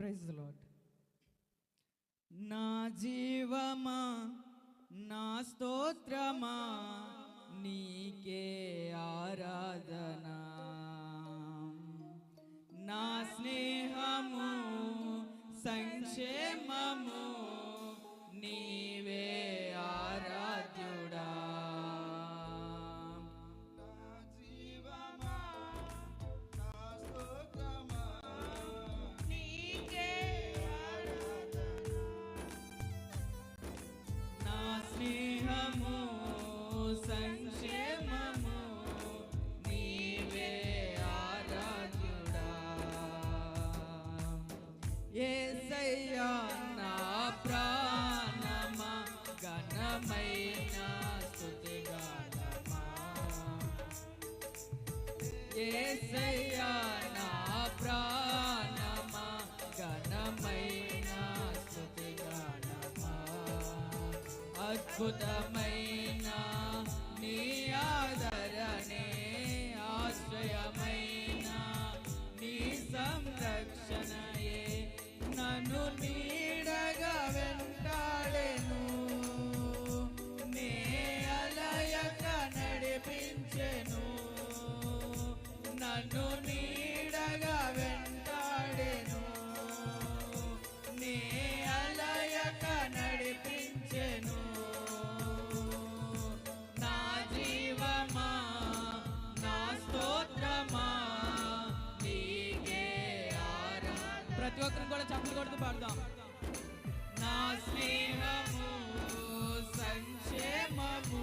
Praise lord నా జీవమా నా స్తోత్రమా నీకే ఆరాధన. నా స్నేహము సంక్షేమము నీవే అద్భుతమైన నీ ఆదరణే ఆశ్రయమైన నీ సంరక్షణయే. నన్ను నీడగా వెంటాడెను. నే అలయక నడిపించెను. నన్ను నీ ప్రతి ఒక్కరు కూడా చప్పలు కొడుతూ పాడదాం. నా స్నేహము సంక్షేమము.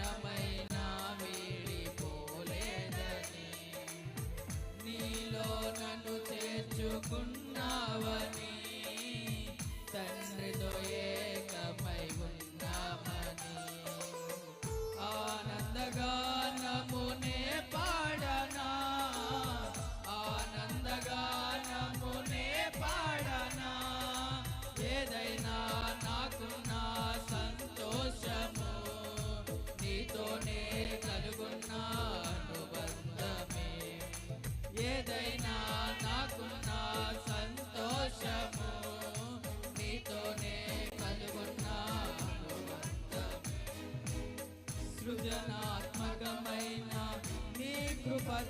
క్షణమైన వీడిపోలేదని నీలో నన్ను చేర్చుకున్నావని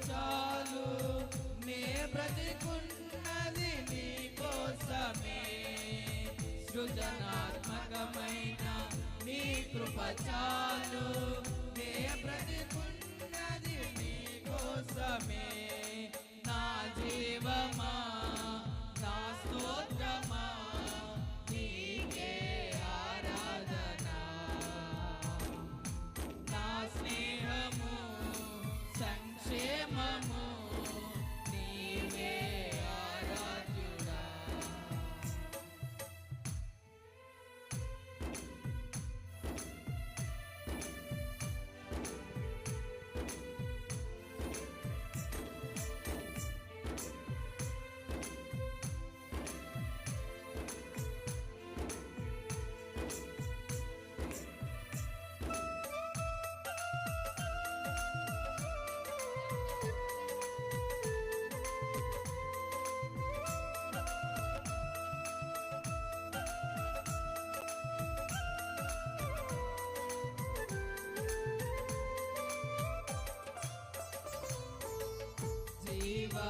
చాలు నే బ్రతికున్నది నీ కోసమే సృజనాత్మకమైన నీ కృప చాలు నే బ్రతికున్నది నీ కోసమే నా జీ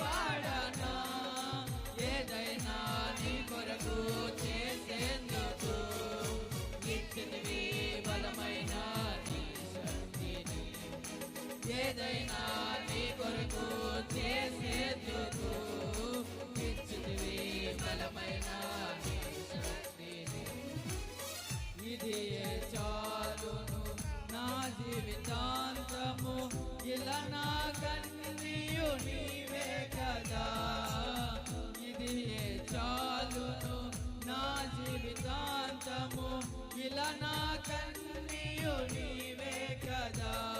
పాడనా? ఏదైనా నీ కొరకు చేసేందుకు ఇచ్చినవి బలమైన ఏదైనా నీ కొరకు చేసేందుకు ఇచ్చినవి బలమైన ఇది చాలును నా జీవితాంతము ఇలా నా చాలును. నా జీవితాంతము ఇలా నా కన్నీయు నీవే కదా.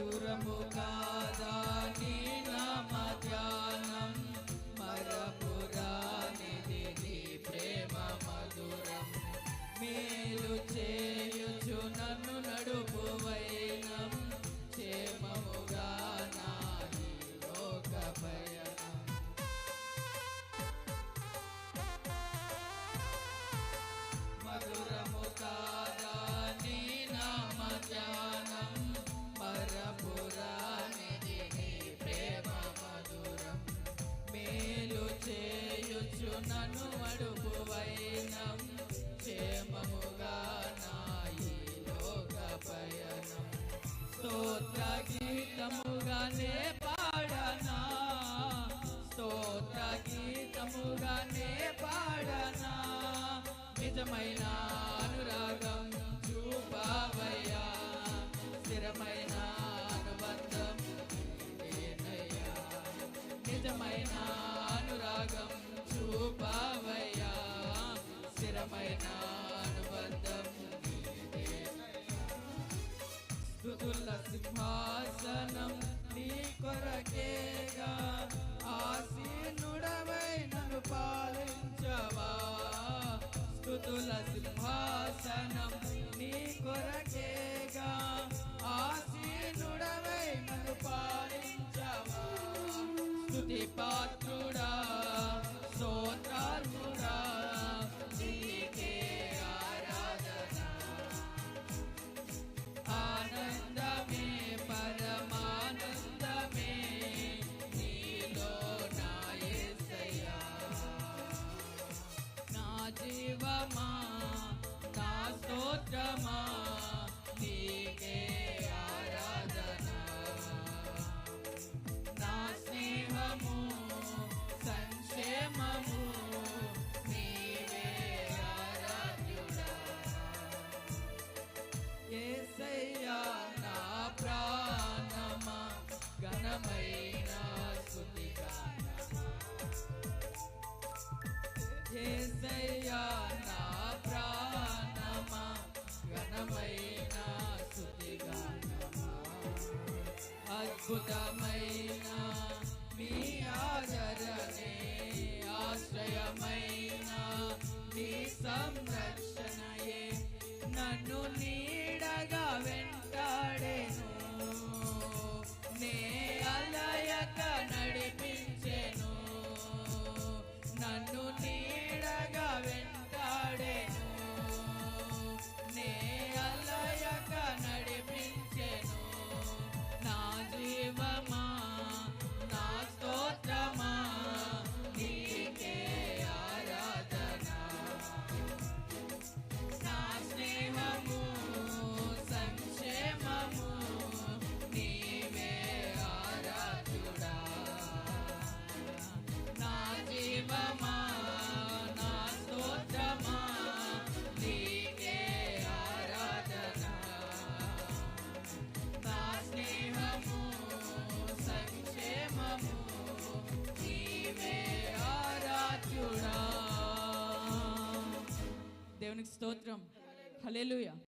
దూరము కాదా? స్థిరమైన అనురాగం చూపావయ్యా. స్థిరమైన అనుబంధం ఏనయ్యా. నిజమైన అనురాగం చూపావయ్యా. స్థిరమైన అనుబంధం స్థుతుల సింహాసనం నీ కొరకేగా. ఆసీనుడవై నన్ను పాలించవా స్థుతుల సింహాసనం నీ కొరకేగా. ఆసీనుడవై నన్ను పాలించవా. స్తుతి పాత్ర సంరక్షణయే నన్ను నీడగా వెంటాడేను. నే Hallelujah.